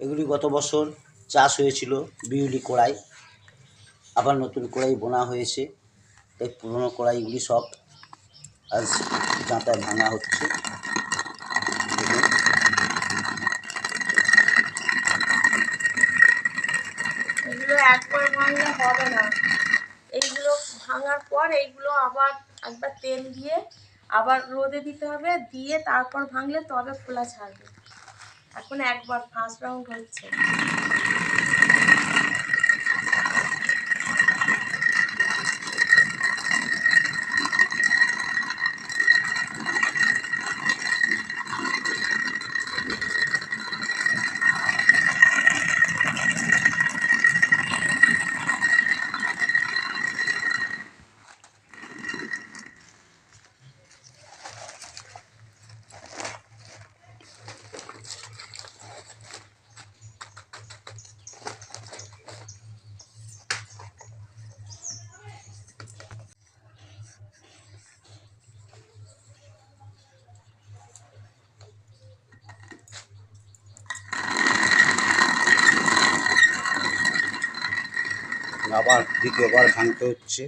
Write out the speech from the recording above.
এগুলি গত বছর চাষ হয়েছিল বিউলি কড়াই, আবার নতুন কড়াই বোনা হয়েছে। এই পুরনো কড়াইগুলি সব আজ দাঁতায় ভাঙা হচ্ছে। এগুলো একবার ভাঙলে হবে না। এইগুলো ভাঙার পর এইগুলো আবার একবার তেল দিয়ে আবার রোদে দিতে হবে, দিয়ে তারপর ভাঙলে তবে খোলা ছাড়বে। এখন একবার ফার্স্ট রাউন্ড হচ্ছে। আবার দ্বিতীয়বার ভাঙতে হচ্ছে।